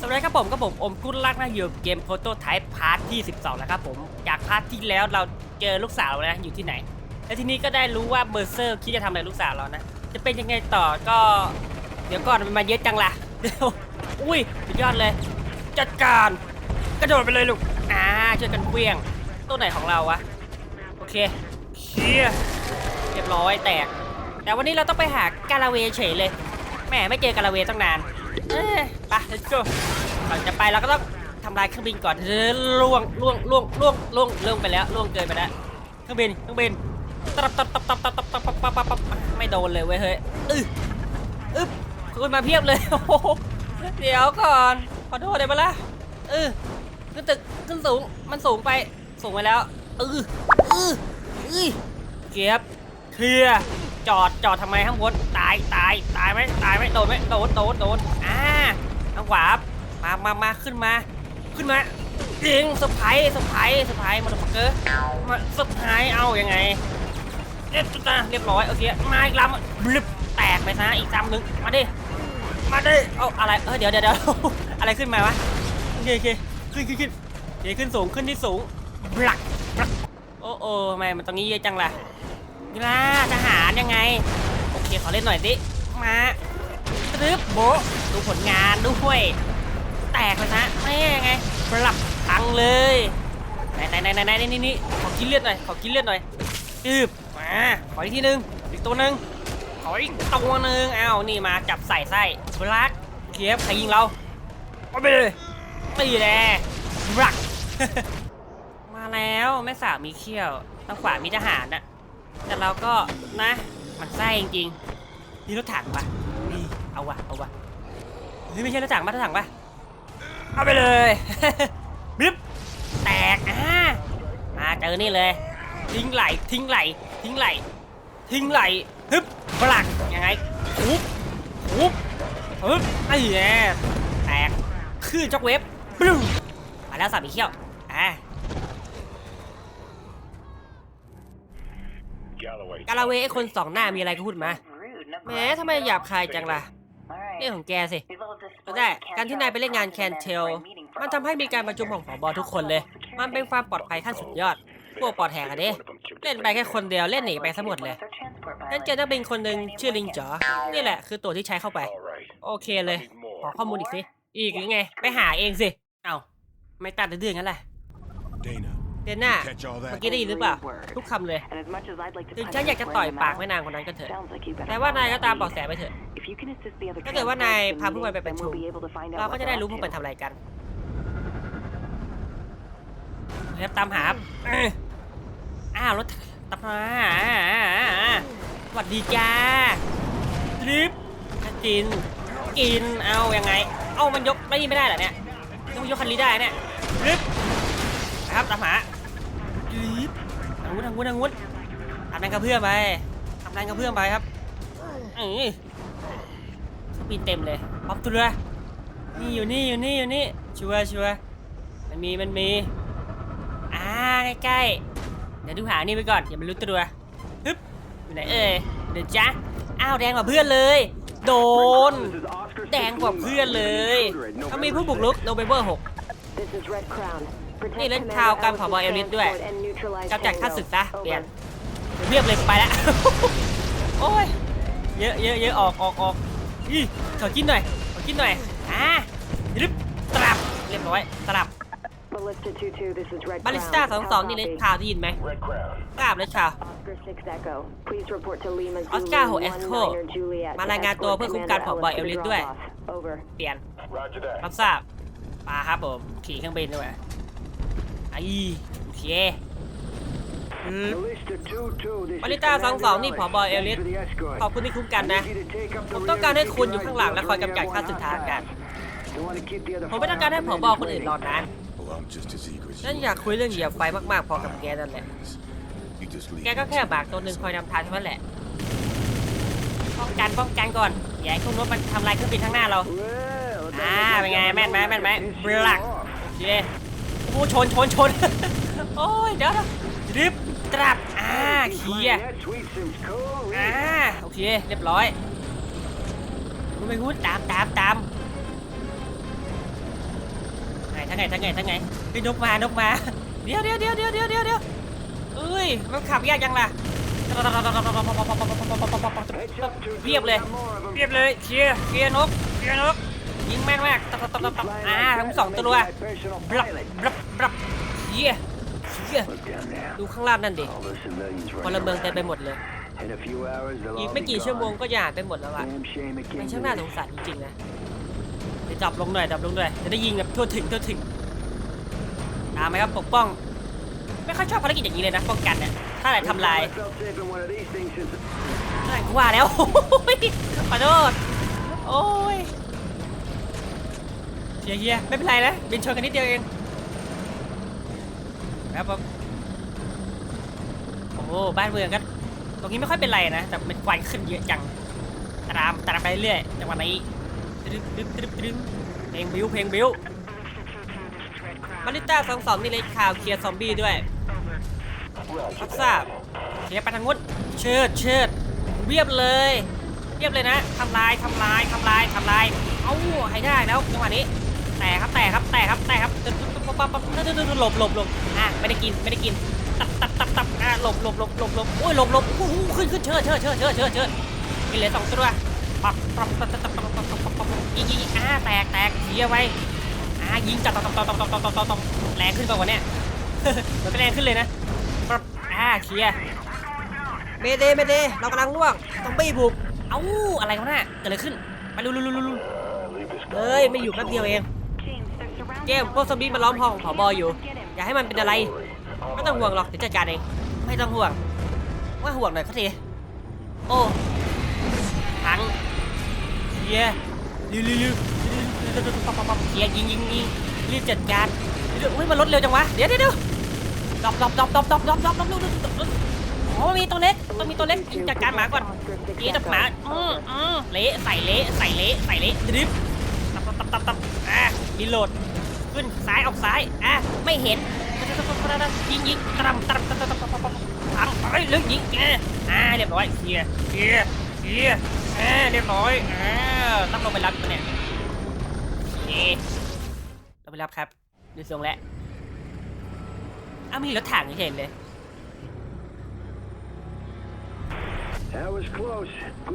สวัสดีครับผมก็ผมอมกุลลักนะอยู่เกมโปรโตไทป์พาร์ทที่ 12นะครับผม จากพาร์ทที่แล้วเราเจอลูกสาวนะอยู่ที่ไหน และทีนี้ก็ได้รู้ว่าเบอร์เซอร์คิดจะทำอะไรลูกสาวเรานะ จะเป็นยังไงต่อก็ เดี๋ยวก่อนมันมาเยอะจังล่ะเดี๋ยวอุ้ยสุดยอดเลย จัดการกระโดดไปเลยลูกอ่าช่วยกันเกวียงตัวไหนของเราวะโอเคเคลียร์เรียบร้อยแตก แต่วันนี้เราต้องไปหากาลาเวเฉยเลยแหมไม่เจอกาลาเวตั้งนาน เอ้ยไป let's go ก่อนจะไปเราก็ต้องทำลายเครื่องบินก่อนเออล่วงล่วงล่วงล่วงล่วงล่วงไปแล้วล่วงเกินไปแล้วเครื่องบินเครื่องบินตับตับตับตับตับตับตับตับตับตับไม่โดนเลยเว้ยเฮ้ยอึ๊บอึ๊บคุณมาเพียบเลยโอ้โหเดี๋ยวก่อนขอโทษได้ปะล่ะเออขึ้นตึกขึ้นสูงมันสูงไปสูงไปแล้วเออเออเอ้ยเกียบเคลียร์ จอดจอดทำไมข้างบนตายตายตายไหมตายไหมโดนไหมโดนโดนโดนอ่าทางขวามามามาขึ้นมา ขึ้นมาเด้งสะพายสะพายสะพายมาดฟักเกอร์มาสะพายเอายังไงเรียบตาเรียบร้อยโอเคมาอีกลำบลึบแตกไปซะอีกลำหนึ่งมาดิมาดิเอาอะไรเออเดี๋ยวเดี๋ยวเดี๋ยวอะไรขึ้นมาวะโอเคโอเคขึ้นขึ้นขึ้นเดี๋ยวขึ้นสูงขึ้นที่สูงบลักบลักโอ้โอ้ทำไมมันตรงนี้เยอะจังล่ะ นี่ล่ะทหารยังไง โอเคขอเล่นหน่อยสิมาตรึบโบดูผลงานด้วย แตกเลยนะไม่ยังไงปรับพังเลยไหนไหนไหนไหนไหนนี่นี่ขอกินเลือดหน่อยขอกินเลือดหน่อยอืบมาขออีกทีนึงอีกตัวหนึ่งขออีกตัวหนึ่งอ้าวนี่มาจับใส่ไส้บลักเคียบใครยิงเราเอาไปเลยตีแน่บลักมาแล้วแม่สาวมีเขี้ยวทางขวามีทหารน่ะ แต่เราก็นะมันไส้จริงๆนี่รถถังปะนี่เอาวะเอาวะเฮ้ยไม่ใช่รถถังมารถถังปะเอาไปเลยบิ๊บแตกอ่ามาเจอนี่เลย ทิ้งไหลทิ้งไหลทิ้งไหลทิ้งไหลฮึบปลักยังไงทุบทุบฮึบไอ้แย่แตกขึ้นจ็อกเว็บปึ้งมาแล้วสามีเขี้ยวอ่า กาลาเวไอ้คนสองหน้ามีอะไรก็พูดมาแหมทำไมหยาบคายจังล่ะเรื่องของแกสิก็ได้ การที่นายไปเล่นงานแคนเทล มันทำให้มีการประชุมของผอบอทุกคนเลย มันเป็นความปลอดภัยขั้นสุดยอด พวกปลอดแหกอะเด้เล่นไปแค่คนเดียวเล่นหนีไปซะหมดเลยนั่นเจอนักบินคนหนึ่งชื่อลิงจ๋อ นี่แหละคือตัวที่ใช้เข้าไป All right. โอเคเลย ขอข้อมูลอีกสิ อีกหรือไง ไปหาเองสิ เอ้า ไม่ตัดเดือนงั้นแหละ Dana, เดนน่า catch all เมื่อ that? กี้ได้ยินหรือเปล่า ทุกคำเลยถึถึงงฉัฉันนอยากกอายจะจะต่ต่ออยยปาปากกแม่แม่นานางงคคนนนั้นั้นนก็ก็เถเถอะอะแต่แต่ว่าว่านานายยก็ก็ตาตามมเบาะอกแสไปเถอะเราถ้าเกิเกิดดว่าานว่านายยพาพาพพววกกมัมันนไปไปปประระชุชุมมเราเราก็ก็จะจะได้ได้รู้รู้พพววกกมัมันนทำทำอะอะไรไรกักันนอ้าวรถตับมาสวัสดีจ้าทริปกิน กิน เอายังไง เอามันยกไม่ไม่ได้เหรอเนี่ยต้องยกคันนี้ได้เนี่ยทริปนะครับตามหาทริปทาง วุ้นทางวุ้นทางวุ้นทำแรงกระเพื่อมไปทำแรงกระเพื่อมไปครับอืองบินเต็มเลยพร้อมตัวเลยนี่อยู่นี่อยู่นี่อยู่นี่ชัวร์ชัวร์มันมีมันมีอ่าใกล้ๆเดี๋ยวดูหานี่ไปก่อนอย่ามันรู้ตัวฮึบอยู่ไหนเอ่ยเดี๋ยวจ้ะอ้าวแดงกว่าเพื่อนเลย โดน แดงกว่าเพื่อนเลยเขามีผู้บุกรุกโนเบเบอร์หก นี่เล่นข่าวการผบเอลิสด้วยกำจัดข้าศึกซะเปลี่ยนเรียบเลยไปแล้วโอ้ยเยอะเยอะเยอะออกออกออกอีขอกินหน่อยขอกินหน่อยอ่ารึบตรับเรียบร้อยตรับบาบาลิลิสสต้าต้าสสอองงสสอองงนี่นี่เลเลยยข่าวได้ยินไหม Red Crown. ทราบเลยข่าวออสการ์โฮเอสโคมารายงานตัวเพื่อคุ้มกันผบเอลลิสด้วย เปลี่ยน Roger that. รับทราบมาครับผมขี่เครื่องบินด้วยไอ้ โอเคอืมบาลิต้าสองสองนี่ผอบอเอลิสขอบคุณที่คุ้มกันนะ ผมต้องการให้คุณอยู่ข้างหลังและคอยกำจัดข้าศึกทางอากาศผมไม่ต้องการให้ผบคนอื่นรอนาน Well, I'm just as eager as ฉัน you อยากคุยเรื่องเหยียบไฟมากๆ พอกับแกนั่นแหละ You just leave. แกก็แค่บากตัวหนึ่งคอยนำทางเท่านั้นแหละ ป้องกันป้องกันก่อนอย่าให้พวกนู้นมันทำลายเครื่องบินข้างหน้าเรา อ่า เป็นไงแม่นไหมแม่นไหมบลักโอเคโอ้ชนชนชนโอ้ยเดี๋ยวนะดริบตรับอ่าเคลียร์อ่าโอเคเรียบร้อยคุณไปพูดตามตามตามทั้งไงทั้งไงทั้งไงไปนกมานกมาเดี๋ยวเดี๋ยวเดี๋ยวเดี๋ยวเดี๋ยวเดี๋ยวเดี๋ยวเอ้ยมันขับยากจังล่ะเรียบเลยเรียบเลยเคลียร์เคลียร์นกเคลียร์นกยิงแม่นมากตับตับตับตับอ่าทั้งสองตัวบลับบลับ บลับเฮียเฮียดูข้างล่างนั่นดิพลเมืองเต็มไปหมดเลย อีกไม่กี่ชั่วโมงก็จะหายไปหมดแล้วอะมันช่างน่าสงสารจริงๆนะเดี๋ยวจับลงหน่อยจับลงหน่อยจะได้ยิงแบบทั่วถึงทั่วถึงตามไหมครับปกป้อง ไม่ค่อยชอบภารกิจอย่างนี้เลยนะป้องกันเนี่ยถ้าไหนทำลายถ้าไหนก็ว่าแล้วขอโทษโอ้ยเฮียเฮียไม่เป็นไรนะบินชนกันนิดเดียวเอง ครับผมโอ้บ้านเมืองก็ตรงนี้ไม่ค่อยเป็นไรนะ แต่เป็นควันขึ้นเยอะจังตามตามไปเรื่อยจังหวะนี้ตึ๊ดตึ๊ดตึ๊ดตึ๊ดเพลงบิวเพลงบิวมาริต้าสองสองนี่เลยข่าวเคลียร์ซอมบี้ด้วยรับทราบเชียร์ไปทางนู้นเชิดเชิดเรียบเลยเรียบเลยนะทำลายทำลายทำลายทำลาย เอ้าให้ได้แล้วจังหวะนี้ แต่ครับแต่ครับแต่ครับแต่ครับตึ๊ด ตึ๊ดตึ๊ดปั๊บปั๊บหลบหลบหลบอะไม่ได้กินไม่ได้กินตับตับตับตับอะหลบหลบหลบหลบหลบโอ้ยหลบหลบโอ้โหขึ้นขึ้นเชิดเชิดเชิดเชิดเชิดเชิดกินเหลือสองตัวปับปับปับปับปับปับปับปับปับปับยิงยิงอะแตกแตกเคลียไว้อะยิงจับตับตับตับตับตับตับตับตับแรงขึ้นกว่าเนี้ยมันไม่แรงขึ้นเลยนะปั๊บอ่าเคลียร์เมเดเมเดเรากำลังล่วงซอมบี้บุกเอ้าอะไรกันน่ะเกิดอะไรขึ้นไปลุลุลุลุลุเฮ้ยไม่อยู่แป๊บเดียวเอง เกมพวกซอมบี้มาล้อมห้องของผอบออยู่ อย่าให้มันเป็นอะไร ไม่ต้องห่วงหรอกเดี๋ยวจัดการเอง ไม่ต้องห่วง ว่าห่วงหน่อยเขาทีโอ้พังเยร์ลิลิลิปั๊บปั๊บปั๊บเคลียร์ยิงยิงยิงรีบจัดการเดี๋ยวอุ้ยมันรถเร็วจังวะ เดี๋ยวเดี๋ยวดี๋ยวดรอปดรอปดรอปดรอปดรอปดรอปดรอปดรอปดรอปดอปดรอปอ๋อมีตัวเล็กต้องมีตัวเล็กยิงจัดการหมาก่อนยิงจับหมาอืออือเละใส่เละใส่เละใส่เละดริฟตับตับตับตับอะรีโหลด ขึ้นซ้ายออกซ้ายอะไม่เห็นยิงยิงตรำตรำตรำตรำตรำตรำตรำไปลึกยิงอะอ่าเรียบร้อยเคลียร์เคลียร์เคลียร์อ่าเรียบร้อยอ่าต้องลงไปรับตัวเนี่ยโอเคลงไปรับครับดูทรงแล้วอ้าวมีรถถังเห็นเลย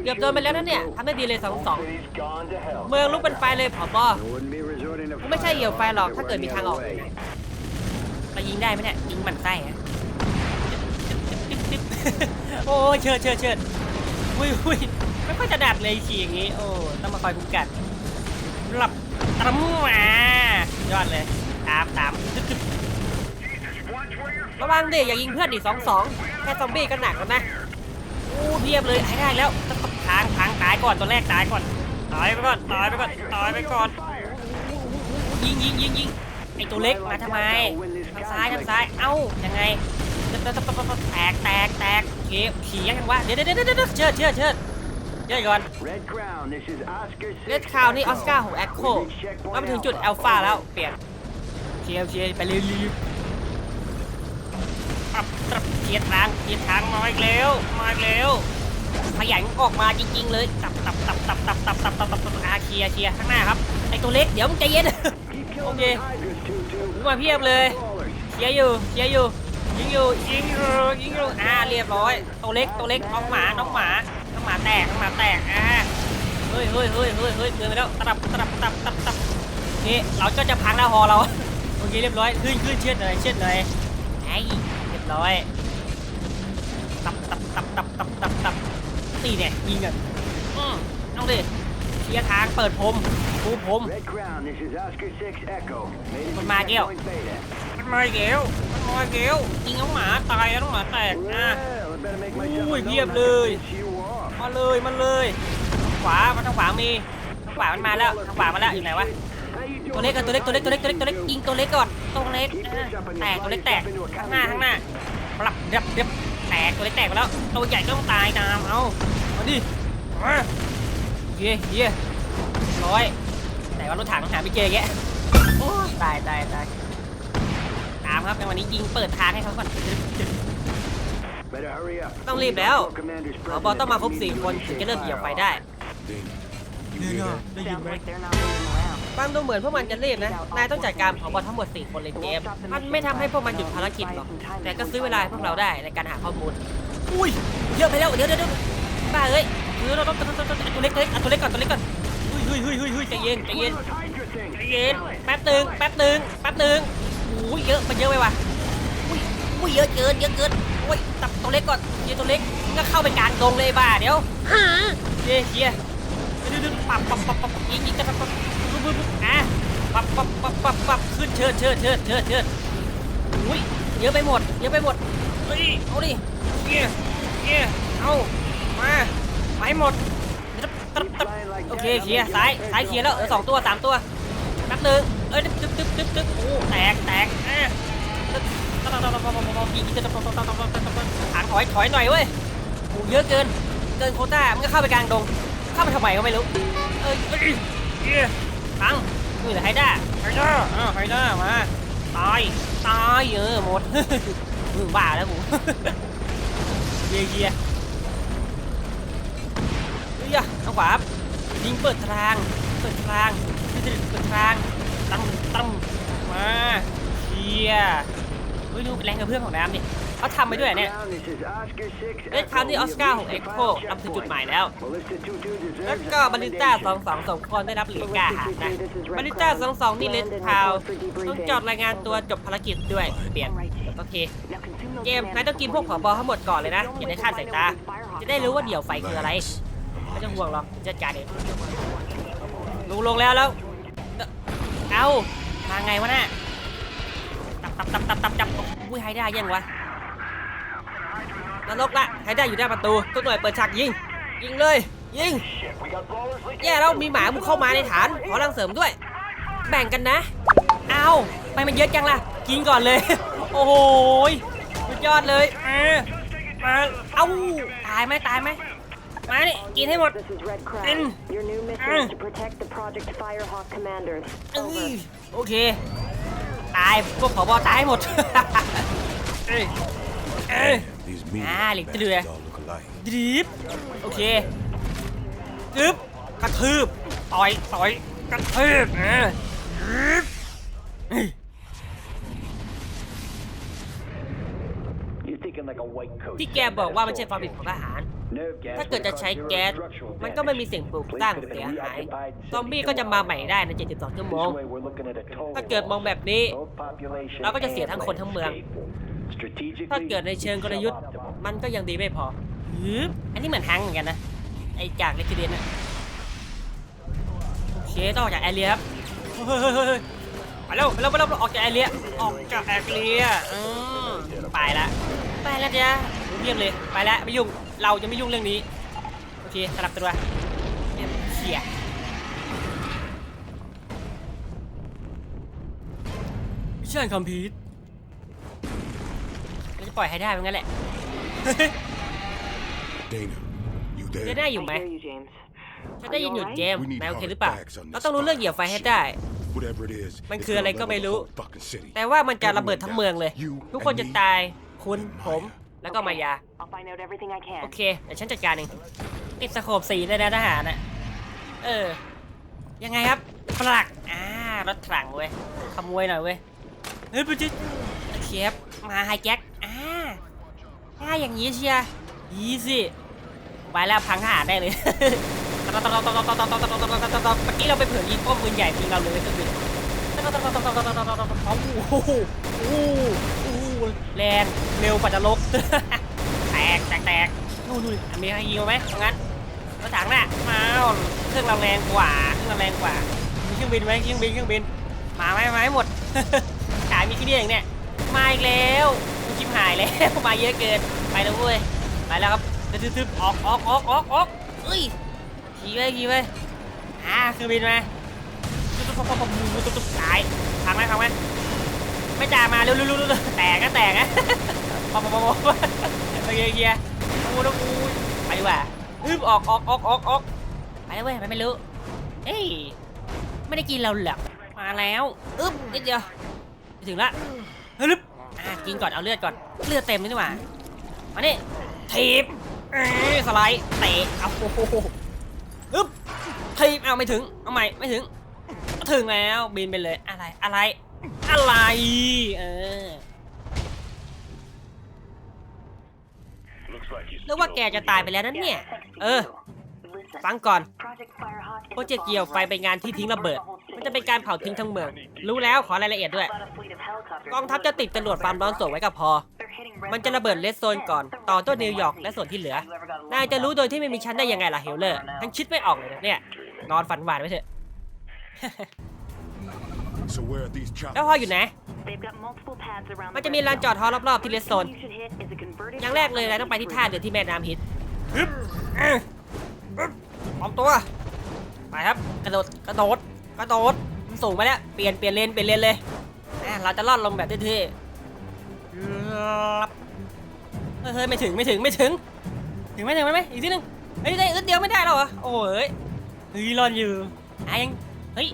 เกือบโดนไปแล้วนะเนี่ยทำได้ดีเลยสองสองเมืองลุกเป็นไฟเลยผอบอ มันไม่ใช่เหี่ยวไฟหรอกถ้าเกิดมีทางออกเรายิงได้ไหมเนี่ยยิงหมันไส้อะโอ้เชิดเชิดเชิดอุ้ยอุ้ยไม่ค่อยจะดัดเลยขี่อย่างงี้ โอ้ต้องมาคอยคุ้มกันหลับตรำมายอดเลยตามตามระวังดิอย่ายิงเพื่อนดิสองสองแค่ซอมบี้ก็หนักแล้วนะอู้เพียบเลยให้ได้แล้วต้องต้องทางทางตายก่อนตัวแรกตายก่อนตายไปก่อนตายไปก่อนตายไปก่อน ยิงยิงยิงยิงไอตัวเล็กมาทำไมทางซ้ายทางซ้ายเอ้ายังไงแตกแตกแตกเก็บขี่ยังวะเดี๋ยวเดี๋ยวเดี๋ยวเดี๋ยวเชิดเชิดเชิดเชิดก่อนเลดคาวนี่ออสการ์ของแอคโคเรามาถึงจุดอัลฟาแล้วเปลี่ยนเคลียร์เคลียร์ไปเรื่อยๆปรับปรับเคลียร์ทางเคลียร์ทางมาอีกแล้วมาอีกแล้วขยันออกมาจริงๆเลยตับตับตับตับตับตับตับตับตับตับอาเคลียร์เคลียร์ข้างหน้าครับไอตัวเล็กเดี๋ยวมึงใจเย็น โอเคมาเพียบเลยเคียอยู่เคียอยู่ยิงอยู่ยิงอยู่ยิงอยู่อ่าเรียบร้อยตัวเล็กตัวเล็กน้องหมาน้องหมาน้องหมาแตกน้องหมาแตกอ่าเฮ้ยเฮ้ยเฮ้ยเฮ้ยเฮ้ยเกินไปแล้วตับตับตับตับตับโอเคเราก็จะพังหน้าฮอเราโอเคเรียบร้อยขึ้นขึ้นเชือดหน่อยเชือดหน่อยไอ้เรียบร้อยตับตับตับตับตับตับตับตีเนี่ยยิงกันอืมเอาดิ ลียร์ทางเปิดพรมปูพรมมันมาเกี่ยวมันมาอีกแล้วมันมาอีกแล้วยิงน้องหมาตายแล้วน้องหมาแตกอะอุ้ยเพียบเลยมาเลยมาเลยทางขวามาทางขวามีทางขวามันมาแล้วทางขวามาแล้วอยู่ไหนวะตัวเล็กกันตัวเล็กตัวเล็กตัวเล็กตัวเล็กตัวเล็กยิงตัวเล็กก่อนตัวเล็กอะแตกตัวเล็กแตกข้างหน้าข้างหน้าปรับเรียบเรียบแตกตัวเล็กแตกไปแล้วตัวใหญ่ก็ต้องตายตามเอามาดิมา เย่เย่ร้อยแต่ว่ารถถังหาไม่เจอแยะโอ้ยตายตายตายตามครับในวันนี้ยิงเปิดทางให้เขาก่อน ต้องรีบแล้วผอบอต้องมาครบสี่คนถึงจะเริ่มเหยียบไฟได้ Dana, you hear that? ได้ยินไหม Sounds like they're not moving around. ฟังดูเหมือนพวกมันจะรีบนะ นายต้องจัดการผอบอทั้งหมด4คนเลยเจมส์มันไม่ทำให้พวกมันหยุดภารกิจหรอก แต่ก็ซื้อเวลาให้พวกเราได้ในการหาข้อมูล อุ้ยเยอะไปแล้วเดี๋ยวเดี๋ยวเดี๋ยวบ้าเอ้ย เดี๋ยวเราต้องต้องต้องต้องตัวเล็กตัวเล็กตัวเล็กก่อนตัวเล็กก่อนเฮ้ยเฮ้ยเฮ้ยเฮ้ยใจเย็นใจเย็นใจเย็นแป๊บตึงแป๊บตึงแป๊บตึงโอ้ยเยอะมันเยอะไปว่ะอุ้ยอุ้ยเยอะเกินเยอะเกินโอ้ยตับตัวเล็กก่อนเดี๋ยวตัวเล็กก็เข้าไปกลางดงเลยบ้าเดี๋ยวเฮียเฮียเดี๋ยวเดี๋ยวปับปับปับปับยิงยิงกันปับปับปุ๊บปุ๊บปุ๊บอะปับปับปับปับปับขึ้นเชิดเชิดเชิดเชิดเชิดอุ้ยเยอะไปหมดเยอะไปหมดเฮ้ยเอาดิเฮียเฮียเอามา ไม่หมดโอเคเคลียซ้ายซ้ายเคลียแล้วสองตัวสามตัวนับหนึงเอ้ยตึ๊บตึ๊บตึ๊บตึ๊บโอ้แตกแตกอะถางถอยถอยหน่อยเว้ยโอ้เยอะเกิน เกินโคต้ามันก็เข้าไปกลางดง เข้าไปทำไมก็ไม่รู้ เอ้ยตังนี่แหละไฮด้าไฮด้าไฮด้ามา ตาย ตายเออหมดบ้าแล้วกูเยี่ย ยียเฮ้ยอะทางขวาครับยิงเปิดทางเปิดทางเปิดทางตั้มตั้มมาเชียเฮ้ยดูเป็นแรงกระเพื่อมของน้ำดิเขาทำไปด้วยเนี่ยเล่นคำที่ออสการ์ของเอ็กโคนำถึงจุดหมายแล้ว แล้วก็บาริต้าสองสองสมควรได้รับเหรียญกล้าหาญนะบาริต้าสองสองนี่เลสพาวต้องจอดรายงานตัวจบภารกิจด้วย เปลี่ยนโอเค เกมนายต้องกินพวกผอบอทั้งหมมดก่อนเลยนะอย่าได้คลาดสายตา จะได้รู้ว่าเดี่ยวไฟคืออะไรไม่ ต้องห่วงหรอกจัดการเองลงลงแล้วแล้ว เอามาไงวะน่ะตับตับตับตับตับตับอุ้ยไฮด้ยังวะนรกละไฮด้อยู่หน้าประตูตัวหน่วยเปิดฉากยิง ยิงเลย ยิง แย่แล้วมีหมาบุกเข้ามาในฐาน ขอรังเสริมด้วย แบ่งกันนะ เอาไปมันเยอะจังล่ะ กินก่อนเลย โอ้โหยสุดยอดเลยมามาเอ้าตายไหมตายไหม มานี่กินให้หมด This is Red Crab. Mm. Your new mission Mm. is to protect the Project Firehawk commanders. เอ้ย Over. โอเค ตายพวกผอบอตายหมดเอ้ยเอ้ย These mean Ah, li- bastards tuloy ah. all look alike. ดรีบโอเคดึบกระทืบต่อยต่อยกระทืบเออดึบเฮ้ยที่แกบอกว่าไม่ใช่ความผิดของทหาร ถ้าเกิดจะใช้แก๊ส มันก็ไม่มีสิ่งปลูกสร้างเสียหาย ซอมบี้ก็จะมาใหม่ได้ใน 72 ชั่วโมง ถ้าเกิดมองแบบนี้ เราก็จะเสียทั้งคนทั้งเมือง ถ้าเกิดในเชิงกลยุทธ์ มันก็ยังดีไม่พอฮึบอันนี้เหมือนฮังเหมือนกันนะ ไอ้จากเลกิเดียนนะโอเคต้องออกจากแอเรียครับเฮ้ยเฮ้ยเฮ้ยเฮ้ยไปเร็วไปเร็วไปเร็วออกจากแอเรีย ออกจากแอเรียอืมไปละ ไปแล้วจ้ะเรียบเลย ไปแล้วไม่ยุ่ง เราจะไม่ยุ่งเรื่องนี้ โอเคสลับตัวเรียบเขี่ยเชื่อคอมพิวต์เราจะปล่อยให้ได้เป็นงั้นแหละ Dana, you จะ there? ได้อยู่ I ไหม hear you, James. ฉันได้ยินอยู่เจมส์ We need นายโอเค hard หรือเปล่า facts on this เราต้องรู้เรื่องเหยียบไฟให้ได้ Whatever it is, Man it's คืออะไร gonna ก็ไม่ level รู้ the whole fucking city. แต่ว่ามันจะระเบิดทั้งเมืองเลย You ทุกคน and จะ me ตาย คุณ ผม แล้วก็มายา I'll find out everything I โอ can. เคเดี๋ยวฉันจัดการเองติดสโคบสีเลยนะทหารน่ะเออ ยังไงครับปลักอ่ารถถังเว้ยขโมยหน่อยเว้ยเฮ้ยปุ๊จิโอเคครับมาไฮแจ็คอ่าง่ายอย่างนี้เชียร์ยีสิไปแล้วพังทหารได้เลยเมื่อกี้เราไปเผื่อยิงป้อมปืนใหญ่ยิงเราเลยก็คือโอ้โหโอ้โห แรงเร็วปัจจลก แตกแตกแตกนู่นนู่นมีใครยิงไหมตรงนั้นรถถังน่ะมาเครื่องเราแรงกว่าเครื่องเราแรงกว่ามีเครื่องบินไหมเครื่องบินเครื่องบินมาไหมมาให้หมดขายมีที่นี่เองเนี่ยมาอีกแล้วกูชิบหายแล้วมาเยอะเกินไปแล้วเว้ยไปแล้วครับทึบๆออกออกออกออกออกเอ้ยขี่ไปขี่ไปอ่าคือบินมาตุ๊บตุ๊บตุ๊บตุ๊บตุ๊บตุ๊บตายพังไหมพังไหม ไม่จ่ามาเร็วเร็วเร็วเร็วแตกก็แตกนะปอปอปอปอโอเคเกียร์โอ้แล้วกูไปดีกว่าอึบออกออกออกออกออกไปแล้วเว้ยไปไม่รู้เอ้ยไม่ได้กินเราหรอกมาแล้วอึบนิดเดียวไปถึงละฮึบอะกินก่อนเอาเลือดก่อนเลือดเต็มเลยนี่หว่ามานี่ทีบเอ้ยสไลด์เตะเอาโอ้โหฮึบทีบเอาไม่ถึงเอาใหม่ไม่ถึง ถึงแล้วบินไปเลยอะไรอะไร อะไรเออหรือว่าแกจะตายไปแล้วนั่นเนี่ย เออ ฟังก่อน โปรเจกต์เกี่ยวไฟไปงานที่ทิ้งระเบิด มันจะเป็นการเผาทิ้งทั้งเมือง รู้แล้วขอรายละเอียดด้วย กองทัพจะติดจรวดความร้อนส่งไว้ก็พอ มันจะระเบิดเลสโซนก่อน ต่อต้นนิวยอร์กและส่วนที่เหลือ นายจะรู้โดยที่ไม่มีฉันได้ยังไงล่ะเฮลเลอร์ฉันคิดไม่ออกเลยนะเนี่ย นอนฝันหวานไว้เถอะ แล้ว choppers? พออยู่ไหน มันจะมีลานจอดฮอรอบๆที่เลสโซน อย่างแรกเลยนายต้องไปที่ท่าเรือที่แม่น้ำฮิตฮึบเอ้ยฮึบพร้อมตัว ไปครับ กระโดด กระโดด กระโดด มันสูงไปแล้ว เปลี่ยน เปลี่ยนเลน เปลี่ยนเลนเลยอะเราจะลอดลงแบบเท่ๆรับเฮ้ยเฮ้ยไม่ถึง ไม่ถึง ไม่ถึง ถึงไหมถึงไหมไหมอีกทีหนึงเฮ้ยได้อึดเดียวไม่ได้หรอวะโอ้ยเฮ้ยรอดอยู่อะยัง เฮ้ย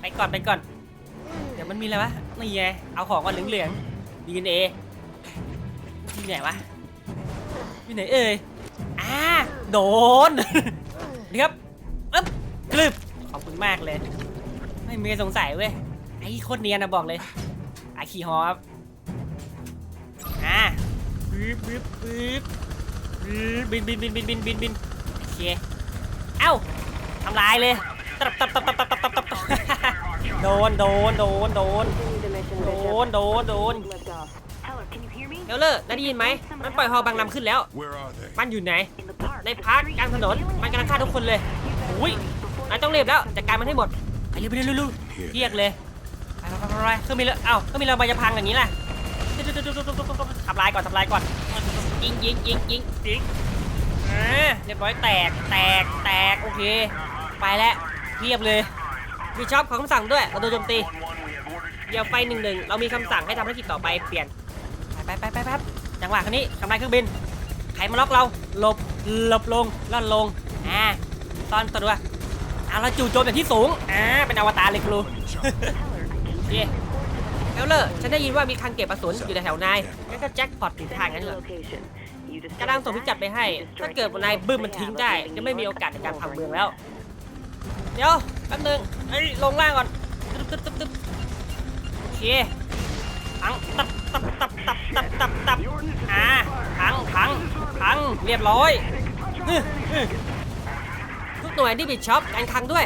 ไปก่อน ไปก่อนเดี๋ ยวมันมีอะไรวะนี่ไงเอาของมาเหลืองเหลืองๆ DNA ที่ไหนวะที่ไหนเอ่ยอ่าโดนนี่ครับอึ๊บกลึบขอบคุณมากเลย ไม่เมย์สงสัยเว้ยไอ้โคตรเนียนนะบอกเลยไอ้ขี่ฮอครับอ่าปึ๊บปึ๊บปึ๊บบินบินบินบินบินบินบินโอเคเอ้าทำลายเลยตับตับตับตับตับตับตับ โดนโดนโดนโดน โดนโดนโดน เดี๋ยวเลอร์ได้ยินไหม มันปล่อยฮอบางลำขึ้นแล้ว มันอยู่ไหน ในพาร์คกลางถนน มันกำลังฆ่าทุกคนเลยอุ้ยนายต้องเรีบแล้ว จัดการมันให้หมดไปเร็วไปเร็วเรียกเลยไปไปไปเครื่องบินเลยเอ้าเครื่องบินเราไปจะพังอย่างนี้แหละทำลายก่อนทำลายก่อน ยิงยิงยิงยิงยิงเรียบร้อยแตกแตกแตกโอเค ไปแล้วเรียบเลย มีช็อปของคำสั่งด้วยเราโดนโจมตีเดี๋ยวไฟหนึ่งหนึ่งเรามีคำสั่งให้ทำภารกิจต่อไปเปลี่ยนไปไปไปไปครับจังหวะคันนี้ทำลายเครื่องบินใครมาล็อกเราหลบหลบลงล่อนลงอ่าซ่อนตัวเอาเราจู่โจมจากที่สูงอ่าเป็นอวตารเลยครูโอเคเอลเลอร์ฉันได้ยินว่ามีคังเก็บกระสุนอยู่แถวนายงั้นก็แจ็คพอตถึงทางงั้นเหรอกำลังส่งพิกัดไปให้ ถ้าเกิดว่านายบึ้มมันทิ้งได้จะไม่มีโอกาสในการพังเมืองแล้ว เดี๋ยวแป๊บนึงเอ้ยลงล่างก่อนตึ๊บตึ๊บตึ๊บตึ๊บโอเคพังตับตับตับตับตับตับตับอ่าพังพังพังเรียบร้อยฮึฮึทุกหน่วยที่บิดช็อปการคลังด้วย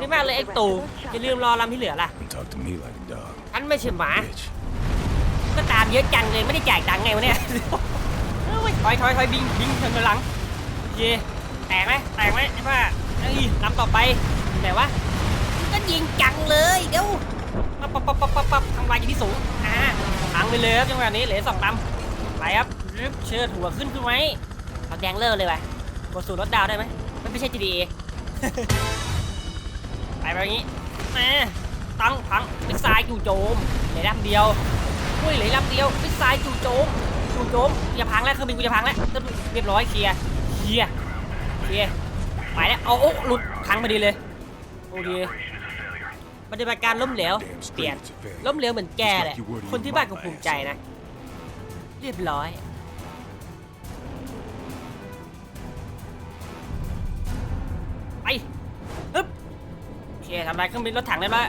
ดีมากเลยเอ็กตูอย่าลืมรอลำที่เหลือล่ะ Don't talk to me like a dog. ฉันไม่ใช่หมา Bitch. ก็ตามเยอะจังเลยไม่ได้จ่ายตังค์ไงวะเนี่ยเฮ้ยถอยถอยถอยบิงบิงเชิญไปหลังโอเคแตกไหมแตกไหมใช่ป่ะ เอ้ยลำต่อไปอยู่ไหนวะก็ยิงจังเลยเดี๋ยวปั๊บปั๊บปั๊บปั๊บปั๊บปั๊บทำลายอยู่ที่สูงอ่าพังไปเลยครับจังหวะนี้เหลือสองลำไปครับรึบเชิดหัวขึ้นคือไหมเอาแดงเลอร์เลยว่ะกดสูตรลดดาวได้ไหมมันไม่ใช่ GTA ไปแบบนี้แหมตั้งพังเป็นทรายจู่โจมเหลือลำเดียวอุ้ยเหลือลำเดียวเป็นทรายจู่โจมจู่โจมอย่าพังแล้วเครื่องบินกูจะพังแล้วเรียบร้อยเคลียร์เคลียร์เคลียร์ ไปแล้วเอาโอ้หลุดพังพอดีเลยโอเคปฏิบัติการล้มเหลวเปลี่ยนล้มเหลวเหมือนแกแหละคนที่บ้านก็ภูมิใจนะ เรียบร้อยไปฮึบโอเคทำลายเครื่องบินรถถังได้แล้ว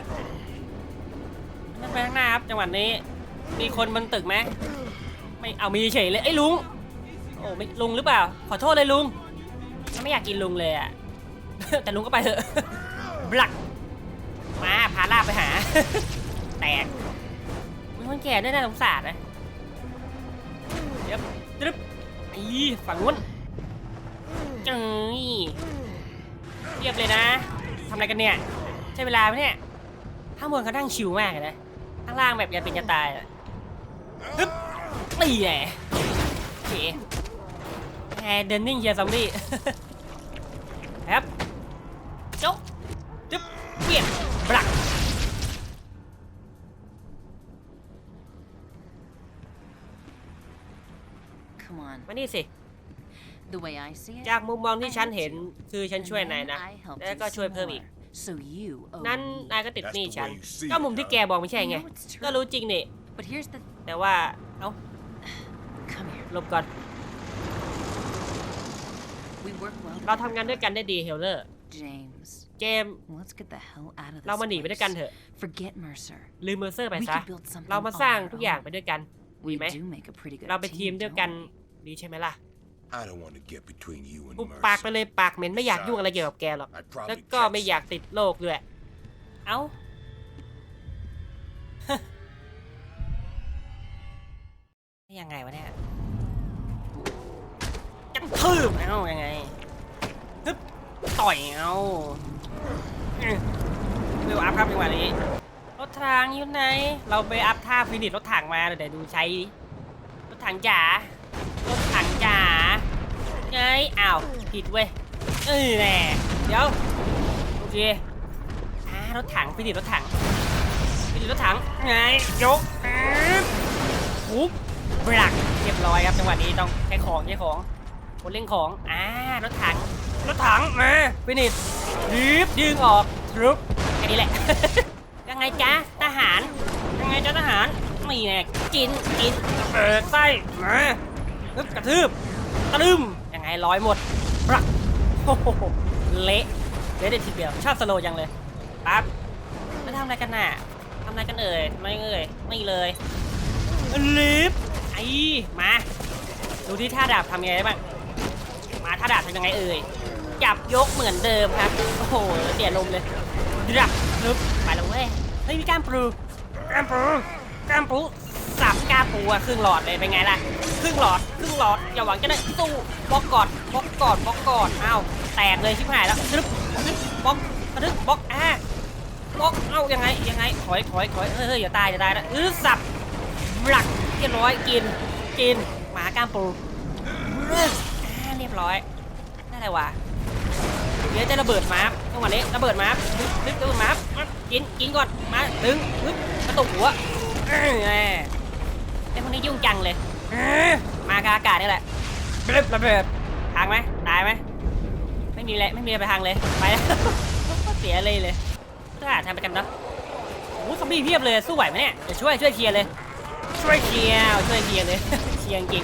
นั่นไปข้างหน้าครับจังหวะนี้ มีคนบนตึกไหมไม่เอามีเฉยเลยไอ้ลุงโอ้ไม่ลุงหรือเปล่า ขอโทษเลยลุง ไม่อยากกินลุงเลยอะแต่ลุงก็ไปเถอะบลัก มาพาลาไปหา แตกมีคนแก่ด้วยน่าสงสารนะเดี๋ยวตึ๊บอีฝั่งนู้นจังเรียบเลยนะทำอะไรกันเนี่ย ใช่เวลาไหมเนี่ยข้างบนเขานั่งชิวมากเลยนะข้างล่างแบบยันเป็นยันตายอะฮึบตีแหละโอเคแหมเดินนิ่งเชียซอมบี้ ครับจบจึ๊บเปลี่ยนบลัก Come on. มานี่สิ The way I see it, จากมุมมองที่ I ฉัน helped เห็น you. คือฉันช่วย And นาย then นะ I helped แล้ว you ก็ช่วย some เพิ่มอีก more. So you owe นั้น me. นายก็ติดหนี้ฉัน That's the way you see ก็มุม it, ที่ huh? แกบอกไม่ใช่ไง I know it's true. ก็รู้จริงนี่ But here's the แต่ว่า เอ้า come here. หลบก่อน We work well เรา together. ทำงานด้วยกันได้ดีเฮลเลอร์ James. เจมส์ Let's get the hell out of this เรามาหนีไปด้วยกัน place. เถอะ Forget Mercer. ลืมเมอร์เซอร์ไป We ซะ could build something เรามาสร้าง on our ทุกอย่าง own. ไปด้วยกัน We ดีไหม do make a pretty good เราเป็นทีม team, เดียว don't กัน we? ดีใช่ไหมล่ะ I don't want to get between you and ปุบ Mercer. ปากไปเลยปากเหม็นไม่อยากยุ่งอะไรเกี่ยวกับแกหรอก I'd probably แล้วก็ catch ไม่อยากติดโรคด้วย เอ้ายังไงวะเนี่ยจะทืบเอ้ายังไงฮึบ ต่อยเอาอื้อเร็วอัพครับจังหวะนี้ รถถังอยู่ไหน เราไปอัพท่าฟินิชรถถังมาเดี๋ยวดูใช้ รถถังจ๋ารถถังจ๋าไงอ้าวผิดเว้ยเอ้ยแน่เดี๋ยวโอเคอ่ารถถังฟินิชรถถังฟินิชรถถังไงยกปุ๊บบลักเรียบร้อยครับจังหวะนี้ต้องใช้ของใช้ของคนเล่งของอ่ารถถัง รถถังมาฟินิชดึบดึงออกทรุบแค่นี้แหละ ยังไงจ๊ะทหาร ยังไงจ๊ะทหารนี่แน่กินกินเปิดไส้มาปึ๊บกระทืบตะลึมยังไงร้อยหมดบลักโอ้โหเละเละได้ทีเดียวชอบสโลว์ยังเลยปั๊บแล้วทำอะไรกันน่ะทำอะไรกันเอ่ยไม่เอ่ยไม่เลยลิฟไอ้มา ดูที่ท่าดาบทำยังไงได้บ้างมาท่าดาบทำยังไงเอ่ย จับยกเหมือนเดิมครับ โอ้โห เสียลมเลยดับลึบไปแล้วเว้ย เฮ้ยมีก้ามปรูก้ามปรูก้ามปรูสับกล้ามปูอะครึ่งหลอดเลยเป็นไงล่ะ ครึ่งหลอด ครึ่งหลอด อย่าหวังจะได้สู้บล็อกกอนบล็อกกอนบล็อกกอนอ้าวแตกเลยชิบหายแล้วดึบดึบบล็อกกระดึบบล็อกอ่าบล็อก เอ้ายังไงยังไง ถอยถอยถอยเฮ้ยเฮ้ยอย่าตายอย่าตายนะเออสับหลักเรียบร้อยกิน กินหมาก้ามปูเอออ่าเรียบร้อยได้อะไรวะ เดี๋ยวจะระเบิดมาร์ฟจังหวะนี้ระเบิดมาร์ฟดึบดึบระเบิดมาร์ฟกินกินก่อนมาดึงดึบกระตุกหัวไอ้พวกนี้ยุ่งจังเลยมากาอากาศนี่แหละดึบระเบิดทางไหมตายไหมไม่มีแหละไม่มีอะไรไปทางเลยไปแล้วเสียเลยเลยถ้าทำไปกันเนาะโอ้ซอมบี้เพียบเลยสู้ไหวไหมเนี่ยเดี๋ยวช่วยช่วยเคลียร์เลย ช่วยเคลียร์ช่วยเคลียร์เลยเคลียร์จริง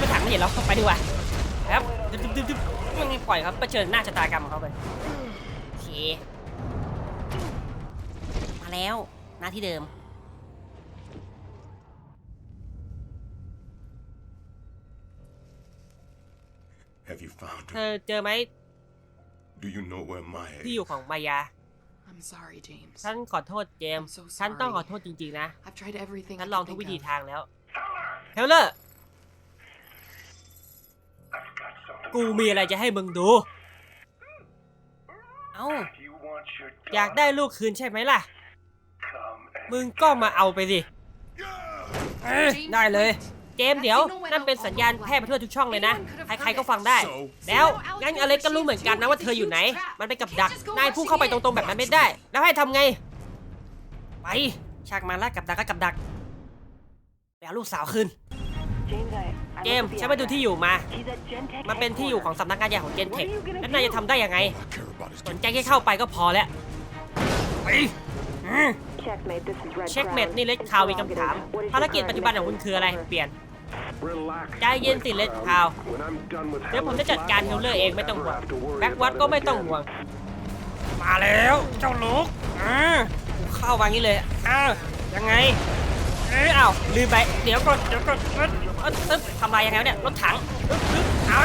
รถถังไม่เห็นเราไปดีกว่าครับดึ๊บดึ๊บดึ๊บ ยังไงปล่อยครับเผชิญหน้าชะตากรรมของเขาไปโอเคมาแล้วหน้าที่เดิม Have you found เธ her? อเจอไหม Do you know where Maya ที่ is? อยู่ของมายา I'm sorry, James. ฉันขอโทษเจมส์ I'm so ฉันต้องขอ sorry. โทษจริงๆนะ I've tried everything ฉั I นลอง can ทุก think วิธี of. ทางแล้วเฮลเลอร์ กูมีอะไรจะให้มึงดู เอ้า อยากได้ลูกคืนใช่ไหมล่ะ มึงก็มาเอาไปสิเอ้ยได้เลย เจมส์เดี๋ยว นั่นเป็นสัญญาณแพร่ไปทั่วทุกช่องเลยนะ ใครๆก็ฟังได้ แล้วงั้นอเล็กก็รู้เหมือนกันนะว่าเธออยู่ไหน มันเป็นกับดัก นายพุ่งเข้าไปตรงๆแบบนั้นไม่ได้ แล้วให้ทำไง ไปชักมาแล้วกับดักก็กับดักไปเอาลูกสาวคืน James, I, I เจมส์ฉันไปดูที่อยู่มา มันเป็นที่อยู่ของสำนักงานใหญ่ของเจนเทคแล้วนายจะทำได้ยังไง สนใจแค่เข้าไปก็พอแล้วไปอืม Checkmate, this is Red เช็คเมดนี่เล็กข่าวมีคำถามภารกิจปัจจุบันของคุณคืออะไร เปลี่ยน ใจเย็นสิเล็กข่าว เดี๋ยวผมจะจัดการเฮลเลอร์เองไม่ต้องห่วง แบ็กวัดก็ไม่ต้องห่วง มาแล้วเจ้าลูกอ่าเข้าวางนี้เลยอ้าวยังไง เอ้ยอ้าวลืมไป เดี๋ยวก่อนเดี๋ยวก่อนเอ้ย เอ้ยตึ๊บทำลายยังไงวะเนี่ยรถถังตึ๊บตึ๊บเอา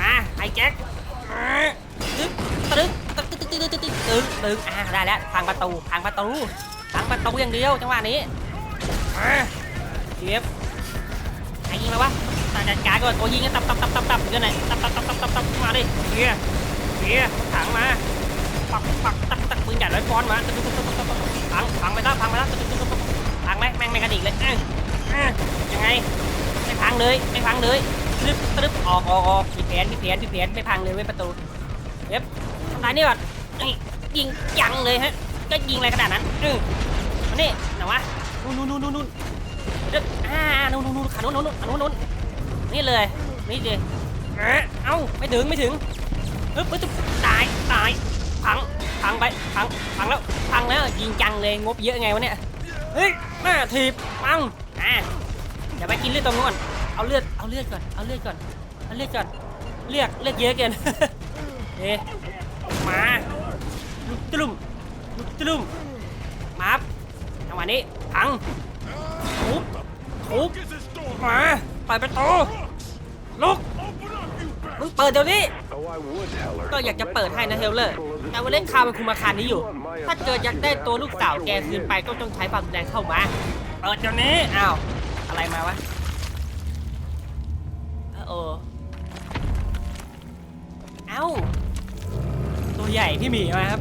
มาไอ้แจ็คตึ๊บตึ๊บตึ๊บตึ๊บตึ๊บตึ๊บตึ๊บตึ๊บตึ๊บอ่าได้แล้วพังประตูพังประตูพังประตูอย่างเดียวจังหวะนี้เจ็บยิงแล้วะตั้งจัดการก่อนตัวยิงกันตับตับตับตับตับอยู่ไหนตับตับตับตับตับตับมาดิเฮียเฮียรถถังมาปักปักตักตักปืนใหญ่ร้อยปอนด์มาตึ๊บตึ๊บตึ๊บตึ๊บตึ๊บพังพังไปแล้วพังไปแล้วตึ๊บตึ๊บตึ๊บตึ๊บพังไหมแม่งไม่กระดิกเลยยังไง พังเลยไม่พังเลยตึ๊บตึ๊บออกออกออกมีแผนมีแผนมีแผนไม่พังเลยเว้ยประตูเย็บทำลายนี่ก่อนนี่ยิงยังเลยฮะก็ยิงอะไรขนาดนั้นเออมานี่ไหนวะนู่นนู่นนู่นนู่นเดี๋ยวอ่านู่นนู่นนู่นขานู่นนู่นนู่นขานู่นนู่นนี่เลยนี่เลยเอ้าไม่ถึงไม่ถึงปึ๊บปึ๊บตายตายพังพังไปพังพังแล้วพังแล้วยิงจังเลยงบเยอะไงวะเนี่ยเฮ้ยหน้าถีบปังอะ เดี๋ยวไปกินเลือดตรงนู้นเอาเลือดเอาเลือดก่อนเอาเลือดก่อนเอาเลือดก่อนเลือดเลือดเยอะเกินเอ๊ะมาลุกตลุ่มลุกตลุ่มมาครับจังหวะนี้พังทุบทุบมาเปิดประตูลุกมึงเปิดเดี๋ยวนี้ก็อยากจะเปิดให้นะเฮลเลอร์แต่ว่าเล่นคาเป็นคุมอาคารนี้อยู่ ถ้าเกิดอยากได้ตัวลูกสาวแกคืนไปก็ต้องใช้ความแรงเข้ามาเปิดเดี๋ยวนี้อ้าว อะไรมาวะโอ้เอ้า ตัวใหญ่พี่หมีมาครับ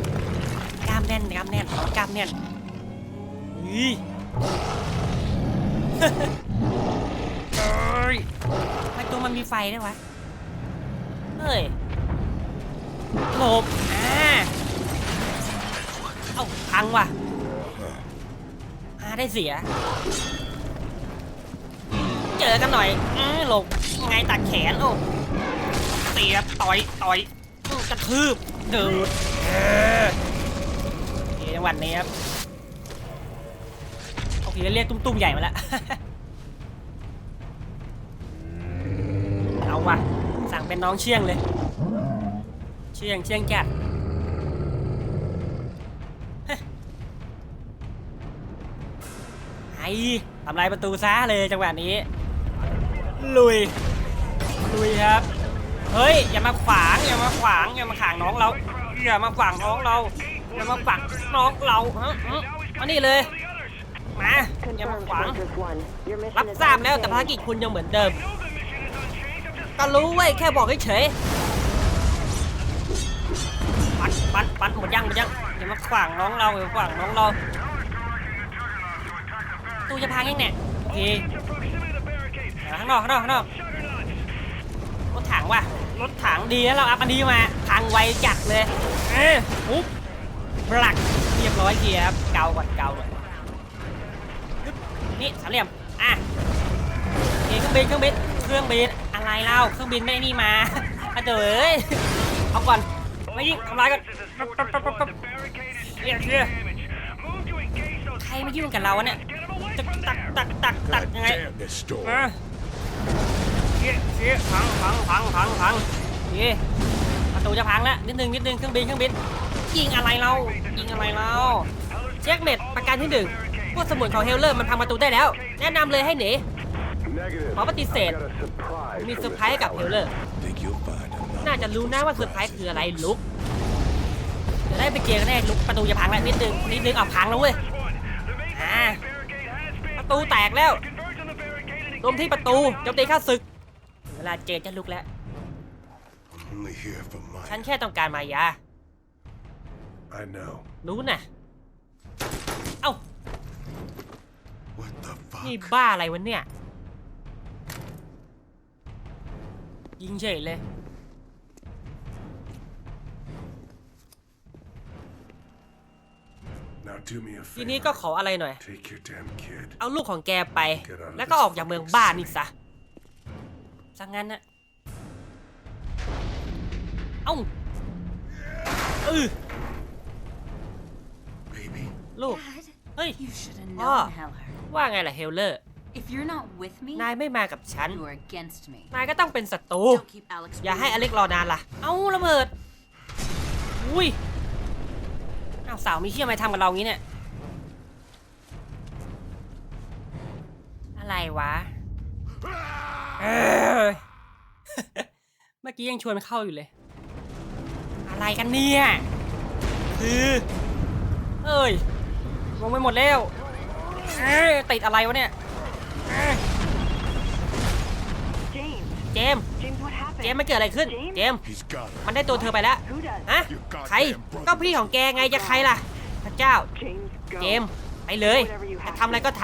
กล้ามแน่นกล้ามแน่นเอากล้ามแน่นอีเอ้ยทำไมตัวมันมีไฟได้วยวะ เฮ้ยหลบอ่าเอ้าพังว่ะอาได้เสีย เจอกันหน่อยอื้อหลบไงตัดแขนโอ้เสียบต่อยต่อยกระทืบเดือดเออโอเคจังหวัดนี้ครับโอเคเรียกตุ้มๆใหญ่มาแล้วเอาว่ะสั่งเป็นน้องเชี่ยงเลย เชี่ยงเชี่ยงจัดเฮ้ยไอ้ทำลายประตูซะเลยจังหวะนี้ ลุย ลุยครับ เฮ้ย อย่ามาขวาง อย่ามาขวาง อย่ามาขวางน้องเรา อย่ามาขวางน้องเรา อย่ามาขวางน้องเราฮะมานี่เลย มาอย่ามาขวาง รับทราบแล้วแต่ภารกิจคุณยังเหมือนเดิม ก็รู้เว้ยแค่บอกเฉยปันปันปันหมดยังหมดยังอย่ามาขวางน้องเราอย่ามาขวางน้องเรา ตู้จะพังยังเนี่ยโอเค ข้างนอกข้างนอกข้างนอกรถถังว่ะรถถังดีแล้วเราอัพอันนี้มาพังไวจัดเลยเอ้ยปุ๊บปลักเรียบร้อยเกียร์ครับเกาก่อนเกาก่อนปึ๊บนี่สามเหลี่ยมอะเครื่องบินเครื่องบินเครื่องบินอะไรเล่าเครื่องบินไม่นี่มาอะเจ๋ยเอาก่อนไม่ยิงทำลายกันปั๊บปั๊บปั๊บปั๊บปั๊บเรียกเรียกใครมายุ่งกับเราวะเนี่ยจะตักตักตักตักยังไง Damn this store. มาเชี่ยเชี่ยพังพังพังพังพังเย่ประตูจะพังแล้วนิดนึงนิดนึงเครื่องบินเครื่องบินยิงอะไรเรายิงอะไรเราเช็คเม็ดประการที่หนึ่งพวกสมุนของเฮลเลอร์มันพังประตูได้แล้ว แนะนำเลยให้หนีขอปฏิเสธมีเซอร์ไพรส์กับเฮลเลอร์น่าจะรู้นะว่าเซอร์ไพรส์คืออะไรลุกจะได้ไปเจอกันแน่ลุกประตูจะพังแล้วนิดนึงนิดนึงเอาพังแล้วเว้ยประตูแตกแล้ว รวมที่ประตูโจมตีข้าศึกเวลาเจอจะลุกแล้ว I'm only here for ฉัน mine. แค่ต้องการมายา I know. รู้น่ะเอ้า What the fuck? นี่บ้าอะไรวะเนี่ย ยิงเฉยเลย ที favor. นี้ก็ขออะไรหน่อย Take your damn kid. เอาลูกของแกไป แล้วก็ออกจากเมืองบ้านนี่ซะซะงั้นนะเอ้าเออ Baby. ลูก Dad, เฮ้ย you should have Ah. known, Heller. ว่าไงล่ะเฮลเลอร์ If you're not with me, นายไม่มากับฉัน you are against me. นายก็ต้องเป็นศัตรู Don't keep Alex อย่าให้อ waiting. เล็กรอนานล่ะ เอ้าระเบิด อุ้ย อ้าวสาวมีเชี่ยอะไรทำกับเรางี้เนี่ย อะไรวะเอ้ย เมื่อกี้ยังชวนเข้าอยู่เลย อะไรกันเนี่ย คือเอ้ยงงไปหมดแล้วเอ้ยติดอะไรวะเนี่ยเอ้ย James. เจมส์ James, what happened? เจมส์มันเกิดอะไรขึ้นเจมส์ He's got her. มันได้ตัวเธอไปแล้ว Who does? ฮะใครก็พี่ของแกไงจะใครล่ะ พระเจ้า James, go. เจมส์ไปเลยจะทำอะไรก็ท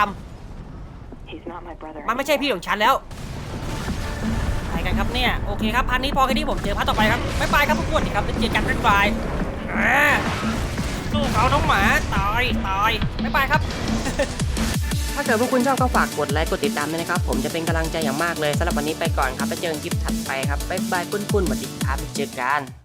He's not my brother. ำมันไม่ใช่พี่ของฉันแล้วไปกันครับเนี่ย โอเคครับพันนี้พอแค่นี้ผมเจอพันต่อไปครับบ๊ายบายครับทุกคนครับแล้วเจอกันบ๊ายบายอ่าลูกเขาน้องหมาตายตายบ๊ายบายครับถ้าเกิดพวกคุณชอบก็ฝากกดไลค์กดติดตามด้วยนะครับ ผมจะเป็นกำลังใจอย่างมากเลยสำหรับวันนี้ไปก่อนครับไปเจอกันคลิปถัดไปครับ บ๊ายบายปุ้นๆสวัสดีครับเจอกัน